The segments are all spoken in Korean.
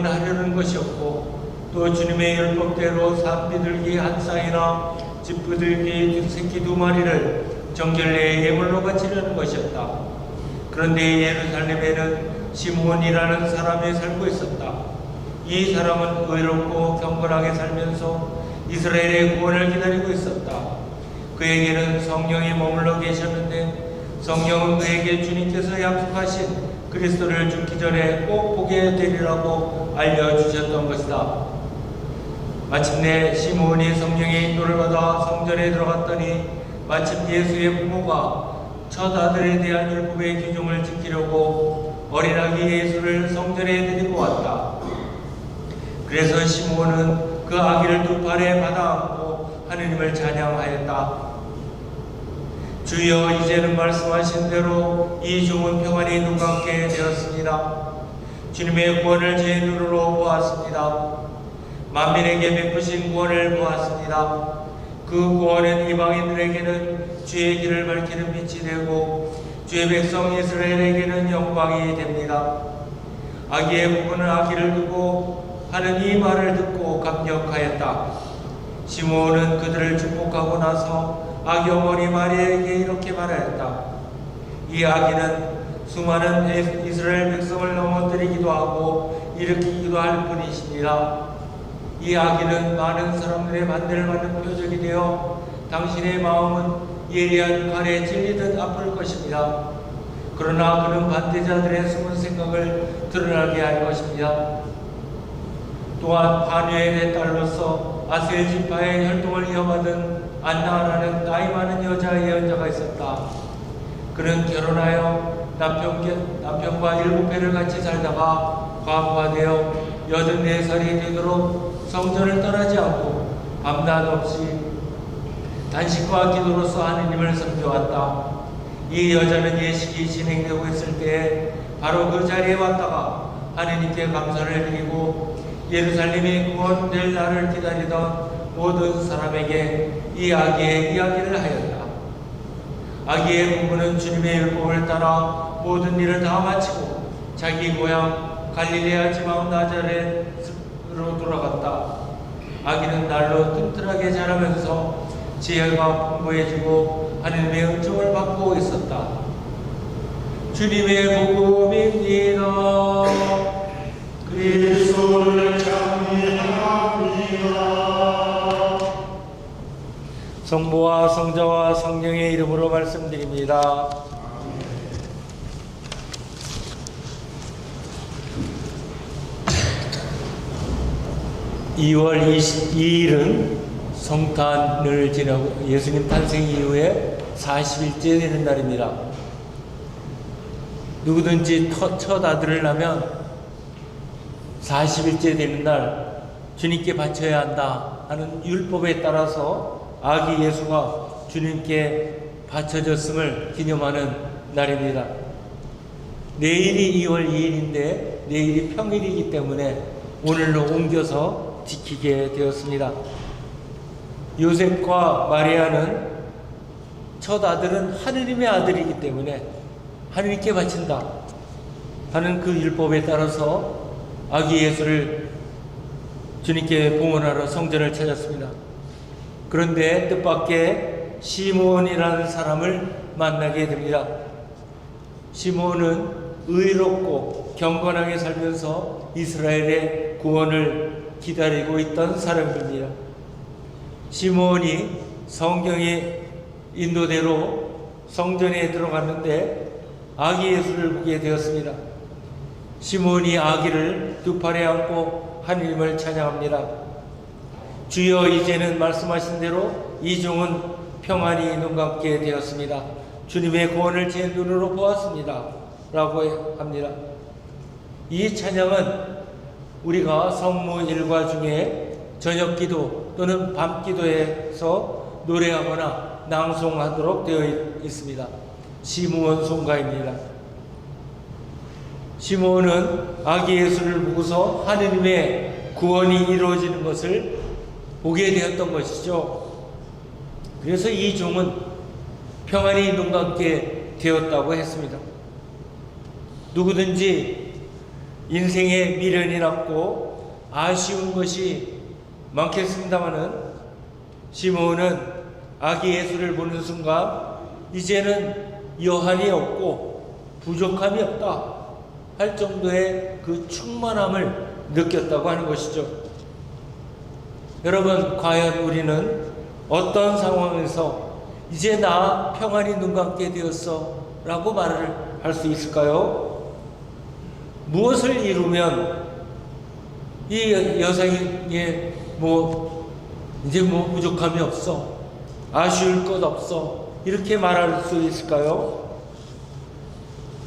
봉헌하려는 것이었고 또 주님의 율법대로 산비둘기 한 쌍이나 두 새끼 두 마리를 정결례의 예물로 바치려는 것이었다. 그런데 예루살렘에는 시므온이라는 사람이 살고 있었다. 이 사람은 의롭고 경건하게 살면서 이스라엘의 구원을 기다리고 있었다. 그에게는 성령이 머물러 계셨는데 성령은 그에게 주님께서 약속하신 그리스도를 죽기 전에 꼭 보게 되리라고 알려주셨던 것이다. 마침내 시므온이 성령의 인도를 받아 성전에 들어갔더니 마침 예수의 부모가 첫 아들에 대한 율법의 규정을 지키려고 어린아기 예수를 성전에 데리고 왔다. 그래서 시므온은 그 아기를 두 팔에 받아 안고 하느님을 찬양하였다. 주여 이제는 말씀하신 대로 이 종은 평안히 눈 감게 되었습니다. 주님의 구원을 제 눈으로 보았습니다. 만민에게 베푸신 구원을 보았습니다. 그 구원은 이방인들에게는 주의 길을 밝히는 빛이 되고 주의 백성 이스라엘에게는 영광이 됩니다. 아기의 부부는 아기를 두고 하는 이 말을 듣고 감격하였다. 시므온은 그들을 축복하고 나서 아기 어머니 마리아에게 이렇게 말하였다. 이 아기는 수많은 이스라엘 백성을 넘어뜨리기도 하고 일으키기도 할 뿐이시니라. 이 아기는 많은 사람들의 반대를 받는 표적이 되어 당신의 마음은 예리한 칼에 찔리듯 아플 것입니다. 그러나 그는 반대자들의 숨은 생각을 드러나게 할 것입니다. 또한 바누엘의 딸로서 아셀 지파의 혈통을 이어받은 안나라는 나이 많은 여자 예언자가 있었다. 그는 결혼하여 남편, 남편과 일곱 해를 같이 살다가 과부가 되어 여든 네 살이 되도록 성전을 떠나지 않고 밤낮 없이 단식과 기도로서 하느님을 섬겨왔다. 이 여자는 예식이 진행되고 있을 때에 바로 그 자리에 왔다가 하느님께 감사를 드리고 예루살렘이 구원될 날을 기다리던 모든 사람에게 이 아기의 이야기를 하였다. 아기의 부부는 주님의 율법을 따라 모든 일을 다 마치고 자기 고향 갈릴레아 지방 나자렛으로 돌아갔다. 아기는 날로 튼튼하게 자라면서 지혜가 풍부해지고 하나님의 은총을 받고 있었다. 주님의 복음입니다. 성부와 성자와 성령의 이름으로 말씀드립니다. (2월 22일은) 성탄을 지나고 예수님 탄생 이후에 40일째 되는 날입니다. 누구든지 첫, 첫 아들을 낳으면 40일째 되는 날 주님께 바쳐야 한다 하는 율법에 따라서 아기 예수가 주님께 바쳐졌음을 기념하는 날입니다. 내일이 2월 2일인데 내일이 평일이기 때문에 오늘로 옮겨서 지키게 되었습니다. 요셉과 마리아는 첫 아들은 하느님의 아들이기 때문에 하느님께 바친다 하는 그 율법에 따라서 아기 예수를 주님께 봉헌하러 성전을 찾았습니다. 그런데 뜻밖의 시몬이라는 사람을 만나게 됩니다. 시몬은 의롭고 경건하게 살면서 이스라엘의 구원을 기다리고 있던 사람입니다. 시몬이 성경의 인도대로 성전에 들어갔는데 아기 예수를 보게 되었습니다. 시몬이 아기를 두 팔에 안고 하나님을 찬양합니다. 주여 이제는 말씀하신 대로 이 종은 평안히 눈 감게 되었습니다. 주님의 구원을 제 눈으로 보았습니다. 라고 합니다. 이 찬양은 우리가 성무 일과 중에 저녁 기도 또는 밤 기도에서 노래하거나 낭송하도록 되어 있습니다. 시무원 송가입니다. 시몬은 아기 예수를 보고서 하느님의 구원이 이루어지는 것을 보게 되었던 것이죠. 그래서 이 종은 평안히 눈 감게 되었다고 했습니다. 누구든지 인생에 미련이 남고 아쉬운 것이 많겠습니다마는 시몬은 아기 예수를 보는 순간 이제는 여한이 없고 부족함이 없다 할 정도의 그 충만함을 느꼈다고 하는 것이죠. 여러분, 과연 우리는 어떤 상황에서 이제 나 평안히 눈 감게 되었어 라고 말을 할 수 있을까요? 무엇을 이루면 이 여성이 뭐 이제 뭐 부족함이 없어 아쉬울 것 없어 이렇게 말할 수 있을까요?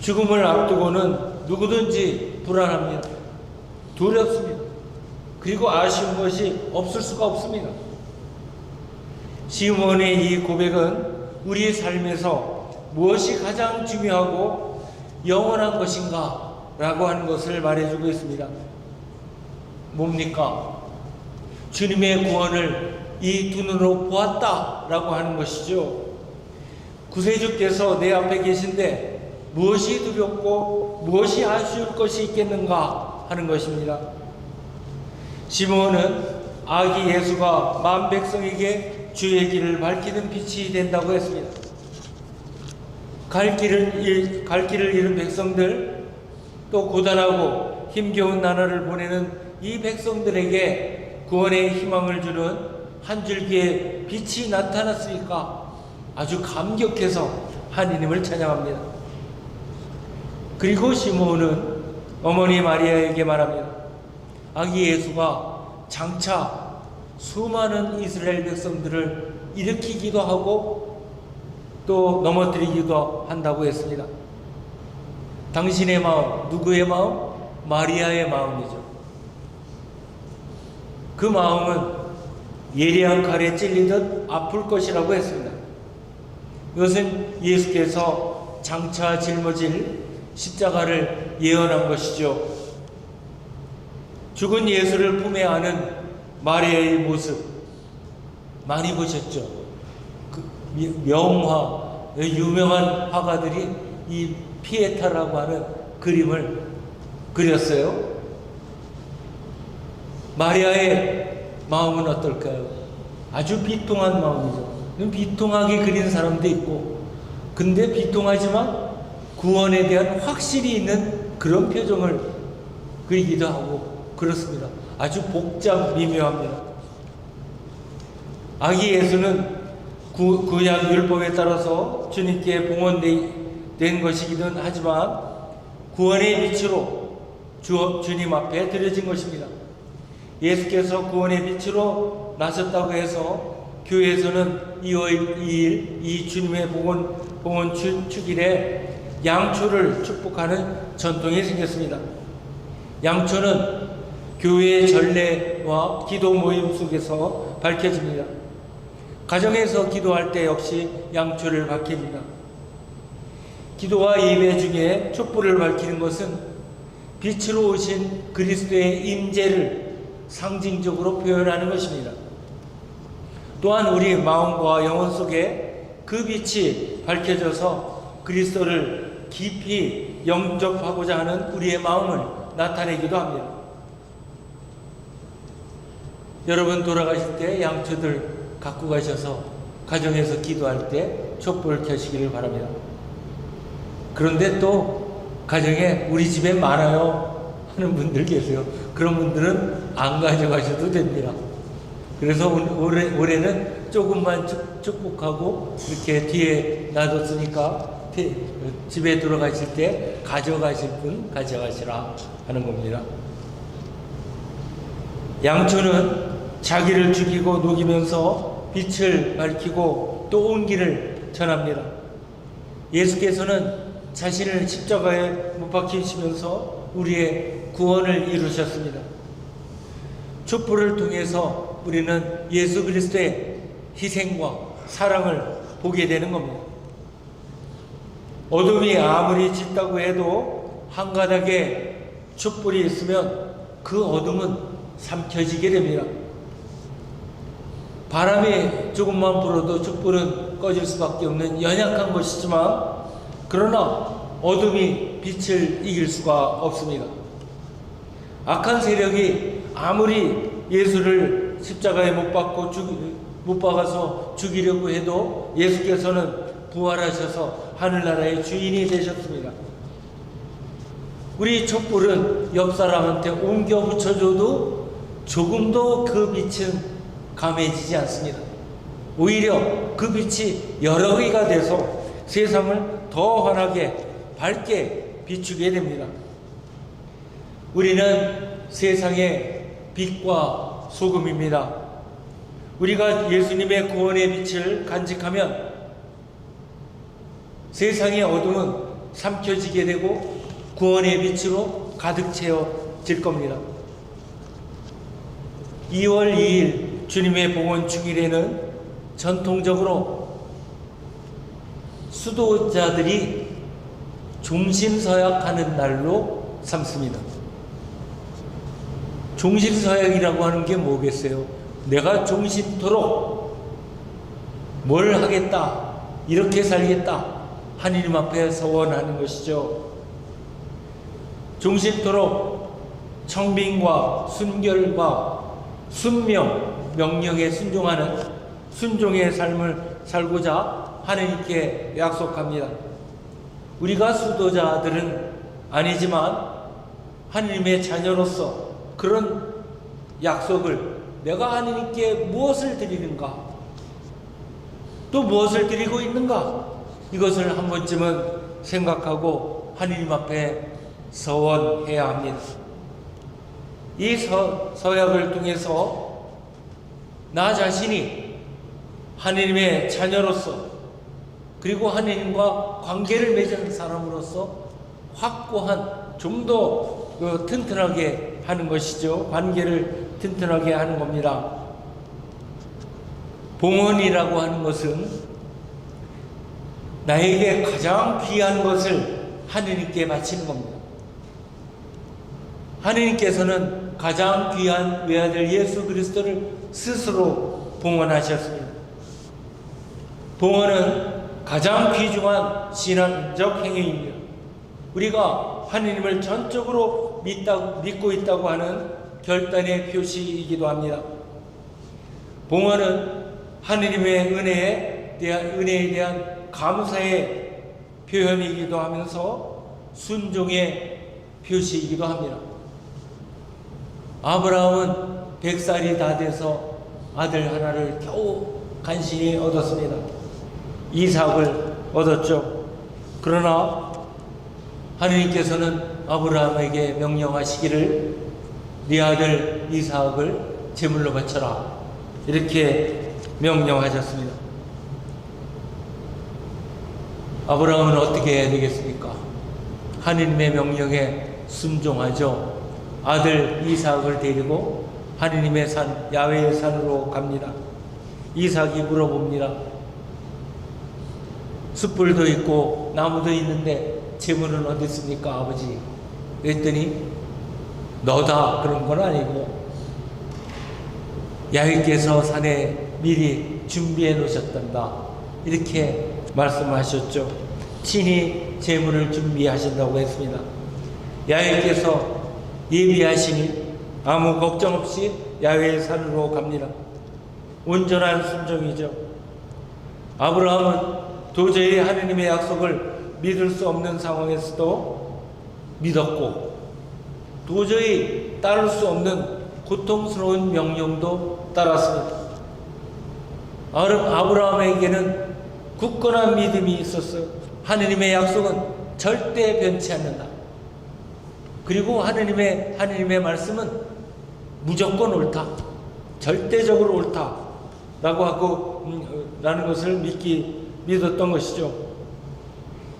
죽음을 앞두고는 누구든지 불안합니다. 두렵습니다. 그리고 아쉬운 것이 없을 수가 없습니다. 시몬의 이 고백은 우리의 삶에서 무엇이 가장 중요하고 영원한 것인가 라고 하는 것을 말해주고 있습니다. 뭡니까? 주님의 구원을 이 두 눈으로 보았다 라고 하는 것이죠. 구세주께서 내 앞에 계신데 무엇이 두렵고 무엇이 아쉬울 것이 있겠는가 하는 것입니다. 시몬은 아기 예수가 만 백성에게 주의 길을 밝히는 빛이 된다고 했습니다. 갈 길을, 잃- 갈 길을 잃은 백성들, 또 고단하고 힘겨운 나라를 보내는 이 백성들에게 구원의 희망을 주는 한 줄기의 빛이 나타났으니까 아주 감격해서 하느님을 찬양합니다. 그리고 시몬은 어머니 마리아에게 말합니다. 아기 예수가 장차 수많은 이스라엘 백성들을 일으키기도 하고 또 넘어뜨리기도 한다고 했습니다. 당신의 마음, 누구의 마음? 마리아의 마음이죠. 그 마음은 예리한 칼에 찔리듯 아플 것이라고 했습니다. 이것은 예수께서 장차 짊어질 십자가를 예언한 것이죠. 죽은 예수를 품에 안은 마리아의 모습 많이 보셨죠? 그 미- 명화 유명한 화가들이 이 피에타라고 하는 그림을 그렸어요. 마리아의 마음은 어떨까요? 아주 비통한 마음이죠. 비통하게 그린 사람도 있고, 근데 비통하지만 구원에 대한 확실히 있는 그런 표정을 그리기도 하고 그렇습니다. 아주 복잡 미묘합니다. 아기 예수는 구, 구약 율법에 따라서 주님께 봉헌된 것이기는 하지만 구원의 빛으로 주, 주님 앞에 드려진 것입니다. 예수께서 구원의 빛으로 나섰다고 해서 교회에서는 2월 2일 이 주님의 봉헌, 봉헌 축- 축일에 양초를 축복하는 전통이 생겼습니다. 양초는 교회의 전례와 기도 모임 속에서 밝혀집니다. 가정에서 기도할 때 역시 양초를 밝힙니다. 기도와 예배 중에 촛불을 밝히는 것은 빛으로 오신 그리스도의 임재를 상징적으로 표현하는 것입니다. 또한 우리 마음과 영혼 속에 그 빛이 밝혀져서 그리스도를 깊이 영접하고자 하는 우리의 마음을 나타내기도 합니다. 여러분 돌아가실 때 양초들 갖고 가셔서 가정에서 기도할 때 촛불을 켜시기를 바랍니다. 그런데 또 가정에 우리 집에 많아요 하는 분들 계세요. 그런 분들은 안 가져가셔도 됩니다. 그래서 올- 올해, 올해는 조금만 축- 축복하고 이렇게 뒤에 놔뒀으니까 태- 집에 들어가실 때 가져가실 분 가져가시라 하는 겁니다. 양초는 자기를 죽이고 녹이면서 빛을 밝히고 또 온기를 전합니다. 예수께서는 자신을 십자가에 못 박히시면서 우리의 구원을 이루셨습니다. 촛불을 통해서 우리는 예수 그리스도의 희생과 사랑을 보게 되는 겁니다. 어둠이 아무리 짙다고 해도 한 가닥에 촛불이 있으면 그 어둠은 삼켜지게 됩니다. 바람이 조금만 불어도 촛불은 꺼질 수밖에 없는 연약한 것이지만 그러나 어둠이 빛을 이길 수가 없습니다. 악한 세력이 아무리 예수를 십자가에 못 박고 죽, 못 박아서 죽이려고 해도 예수께서는 부활하셔서 하늘나라의 주인이 되셨습니다. 우리 촛불은 옆 사람한테 옮겨 붙여줘도 조금도 그 빛은 감해지지 않습니다. 오히려 그 빛이 여러 개가 돼서 세상을 더 환하게 밝게 비추게 됩니다. 우리는 세상의 빛과 소금입니다. 우리가 예수님의 구원의 빛을 간직하면 세상의 어둠은 삼켜지게 되고 구원의 빛으로 가득 채워질 겁니다. 2월 2일 주님의 봉헌 축일에는 전통적으로 수도자들이 종신서약하는 날로 삼습니다. 종신서약이라고 하는 게 뭐겠어요? 내가 종신토록 뭘 하겠다, 이렇게 살겠다, 하느님 앞에 서원하는 것이죠. 종신토록 청빙과 순결과 순명, 명령에 순종하는 순종의 삶을 살고자 하나님께 약속합니다. 우리가 수도자들은 아니지만 하느님의 자녀로서 그런 약속을 내가 하느님께 무엇을 드리는가? 또 무엇을 드리고 있는가? 이것을 한 번쯤은 생각하고 하느님 앞에 서원해야 합니다. 이 서, 서약을 통해서 나 자신이 하느님의 자녀로서 그리고 하느님과 관계를 맺은 사람으로서 확고한 좀더그 튼튼하게 하는 것이죠. 관계를 튼튼하게 하는 겁니다. 봉헌이라고 하는 것은 나에게 가장 귀한 것을 하느님께 바치는 겁니다. 하느님께서는 가장 귀한 외아들 예수 그리스도를 스스로 봉헌하셨습니다. 봉헌은 가장 귀중한 신앙적 행위입니다. 우리가 하느님을 전적으로 믿다, 믿고 있다고 하는 결단의 표시이기도 합니다. 봉헌은 하느님의 은혜에 대한 은혜에 대한 감사의 표현이기도 하면서 순종의 표시이기도 합니다. 아브라함은 백살이 다 돼서 아들 하나를 겨우 간신히 얻었습니다. 이삭을 얻었죠. 그러나 하느님께서는 아브라함에게 명령하시기를 네 아들 이삭을 제물로 바쳐라 이렇게 명령하셨습니다. 아브라함은 어떻게 해야 되겠습니까? 하느님의 명령에 순종하죠. 아들 이삭을 데리고 하느님의 산 야외의 산으로 갑니다. 이삭이 물어봅니다. 숯불도 있고 나무도 있는데 재물은 어디 있습니까, 아버지? 그랬더니 너다 그런 건 아니고 야훼께서 산에 미리 준비해 놓으셨단다. 이렇게 말씀하셨죠. 친히 재물을 준비하신다고 했습니다. 야훼께서 예비하시니 아무 걱정 없이 야훼의 산으로 갑니다. 온전한 순종이죠. 아브라함은 도저히 하느님의 약속을 믿을 수 없는 상황에서도 믿었고 도저히 따를 수 없는 고통스러운 명령도 따랐습니다. 아브라함에게는 굳건한 믿음이 있었어요. 하느님의 약속은 절대 변치 않는다. 그리고 하느님의 하느님의 말씀은 무조건 옳다. 절대적으로 옳다 라고 하고 음, 어, 라는 것을 믿기 믿었던 것이죠.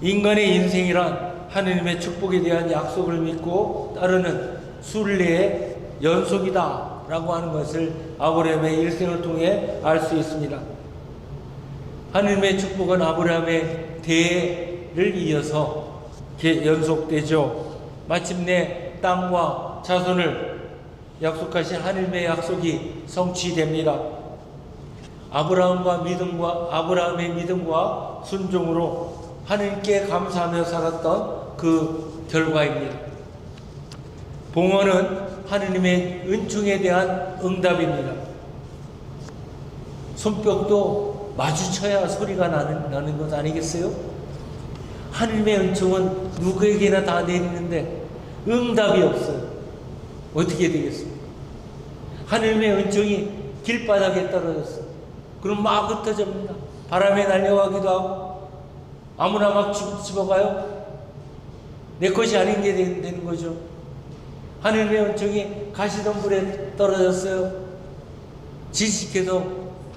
인간의 인생이란 하느님의 축복에 대한 약속을 믿고 따르는 순례의 연속이다 라고 하는 것을 아브라함의 일생을 통해 알 수 있습니다. 하느님의 축복은 아브라함의 대를 이어서 게- 연속되죠. 마침내 땅과 자손을 약속하신 하느님의 약속이 성취됩니다. 아브라함과 믿음과 아브라함의 믿음과 순종으로 하느님께 감사하며 살았던 그 결과입니다. 봉헌은 하느님의 은총에 대한 응답입니다. 손뼉도 마주쳐야 소리가 나는, 나는 것 아니겠어요? 하느님의 은총은 누구에게나 다 내리는데 응답이 없어요. 어떻게 되겠습니까? 하느님의 은총이 길바닥에 떨어졌어요. 그럼 막 흩어집니다. 바람에 날려가기도 하고 아무나 막 집- 집어가요. 내 것이 아닌 게 되- 되는 거죠. 하느님의 은총이 가시덤불에 떨어졌어요. 지식해서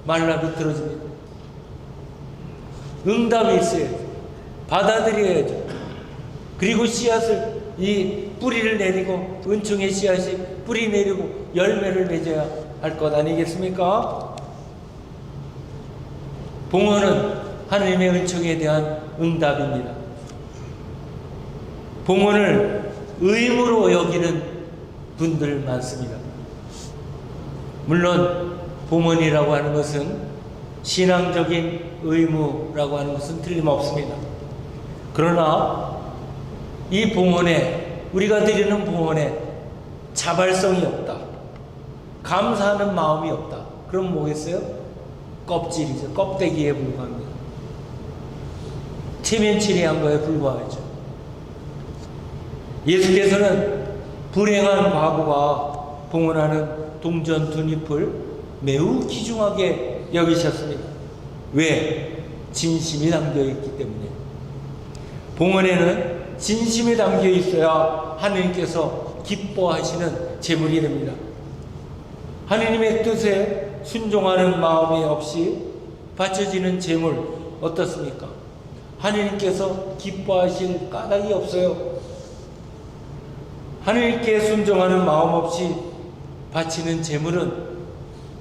말라 비틀어집니다. 응답이 있어야죠. 받아들여야죠. 그리고 씨앗을 이 뿌리를 내리고 은총의 씨앗이 뿌리 내리고 열매를 맺어야 할 것 아니겠습니까? 봉헌은 하느님의 은총에 대한 응답입니다. 봉헌을 의무로 여기는 분들 많습니다. 물론 봉헌이라고 하는 것은 신앙적인 의무라고 하는 것은 틀림없습니다. 그러나 이 봉헌에 우리가 드리는 봉헌에 자발성이 없다. 감사하는 마음이 없다. 그럼 뭐겠어요? 껍질이죠. 껍데기에 불과합니다. 체면치레한 거에 불과하죠. 예수께서는 불행한 과부가 봉헌하는 동전 두 잎을 매우 귀중하게 여기셨습니다. 왜? 진심이 담겨 있기 때문에. 봉헌에는 진심이 담겨 있어야 하느님께서 기뻐하시는 제물이 됩니다. 하느님의 뜻에 순종하는 마음이 없이 바쳐지는 제물 어떻습니까? 하느님께서 기뻐하실 까닭이 없어요. 하느님께 순종하는 마음 없이 바치는 제물은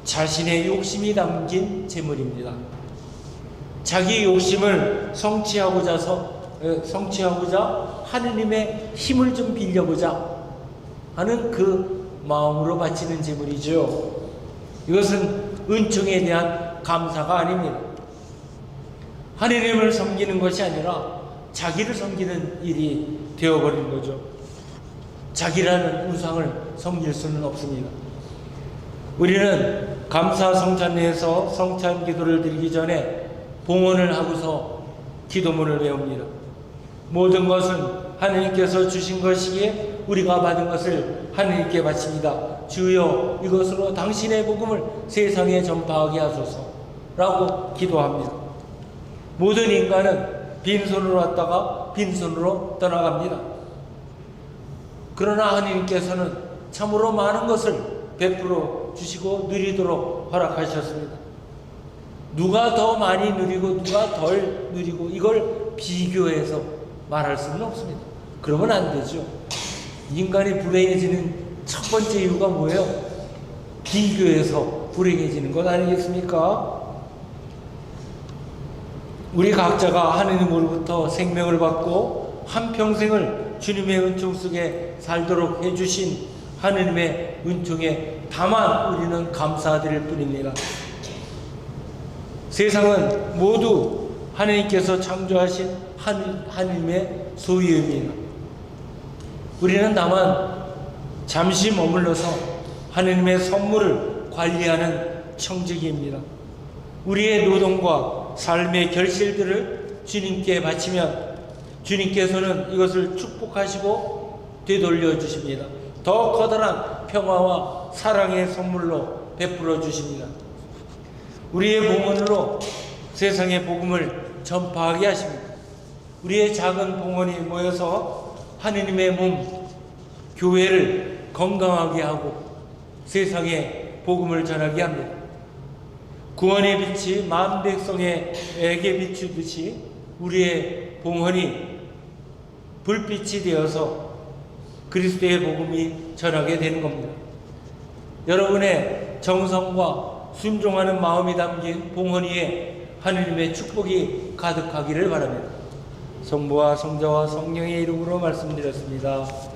자신의 욕심이 담긴 제물입니다. 자기 욕심을 성취하고자 성취하고자 하느님의 힘을 좀 빌려보자 하는 그 마음으로 바치는 제물이죠. 이것은 은총에 대한 감사가 아닙니다. 하느님을 섬기는 것이 아니라 자기를 섬기는 일이 되어버린 거죠. 자기라는 우상을 섬길 수는 없습니다. 우리는 감사 성찬회에서 성찬 기도를 드리기 전에 봉헌을 하고서 기도문을 외웁니다. 모든 것은 하느님께서 주신 것이기에 우리가 받은 것을 하느님께 바칩니다. 주여 이것으로 당신의 복음을 세상에 전파하게 하소서 라고 기도합니다. 모든 인간은 빈손으로 왔다가 빈손으로 떠나갑니다. 그러나 하느님께서는 참으로 많은 것을 베풀어 주시고 누리도록 허락하셨습니다. 누가 더 많이 누리고 누가 덜 누리고 이걸 비교해서 말할 수는 없습니다. 그러면 안 되죠. 인간이 불행해지는 첫 번째 이유가 뭐예요? 비교해서 불행해지는 것 아니겠습니까? 우리 각자가 하느님으로부터 생명을 받고 한평생을 주님의 은총 속에 살도록 해주신 하느님의 은총에 다만 우리는 감사드릴 뿐입니다. 세상은 모두 하느님께서 창조하신 하느- 하느님의 소유입니다. 우리는 다만 잠시 머물러서 하느님의 선물을 관리하는 청지기입니다. 우리의 노동과 삶의 결실들을 주님께 바치면 주님께서는 이것을 축복하시고 되돌려 주십니다. 더 커다란 평화와 사랑의 선물로 베풀어 주십니다. 우리의 봉헌으로 세상의 복음을 전파하게 하십니다. 우리의 작은 봉헌이 모여서 하느님의 몸, 교회를 건강하게 하고 세상에 복음을 전하게 합니다. 구원의 빛이 만 백성에게 비추듯이 우리의 봉헌이 불빛이 되어서 그리스도의 복음이 전하게 되는 겁니다. 여러분의 정성과 순종하는 마음이 담긴 봉헌이에 하느님의 축복이 가득하기를 바랍니다. 성부와 성자와 성령의 이름으로 말씀드렸습니다.